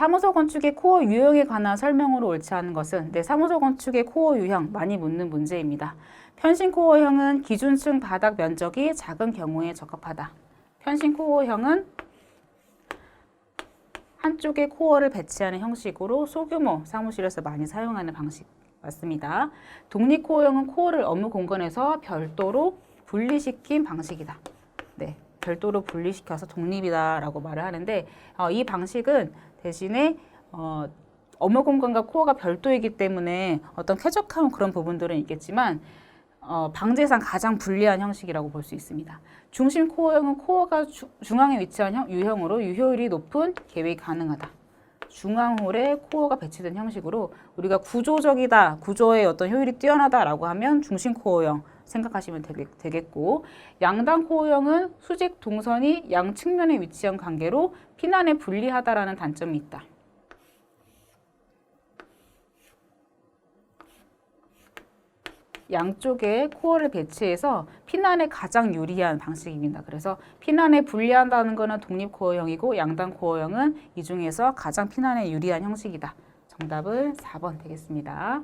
사무소 건축의 코어 유형에 관한 설명으로 옳지 않은 것은 네, 사무소 건축의 코어 유형 많이 묻는 문제입니다. 편신 코어형은 기준층 바닥 면적이 작은 경우에 적합하다. 편신 코어형은 한쪽에 코어를 배치하는 형식으로 소규모 사무실에서 많이 사용하는 방식 맞습니다. 독립 코어형은 코어를 업무 공간에서 별도로 분리시킨 방식이다. 네, 별도로 분리시켜서 독립이다라고 말을 하는데 어, 이 방식은 대신에 어, 업무 공간과 코어가 별도이기 때문에 어떤 쾌적한 그런 부분들은 있겠지만 어, 방제상 가장 불리한 형식이라고 볼 수 있습니다. 중심 코어형은 코어가 주- 중앙에 위치한 형- 유형으로 유효율이 높은 계획이 가능하다. 중앙홀에 코어가 배치된 형식으로 우리가 구조적이다, 구조의 어떤 효율이 뛰어나다라고 하면 중심 코어형 생각하시면 되겠- 되겠고 양당 코어형은 수직 동선이 양 측면에 위치한 관계로 피난에 불리하다라는 단점이 있다. 양쪽에 코어를 배치해서 피난에 가장 유리한 방식입니다. 그래서 피난에 불리한다는 것은 독립 코어형이고 양당 코어형은 이 중에서 가장 피난에 유리한 형식이다. 정답은 4번 되겠습니다.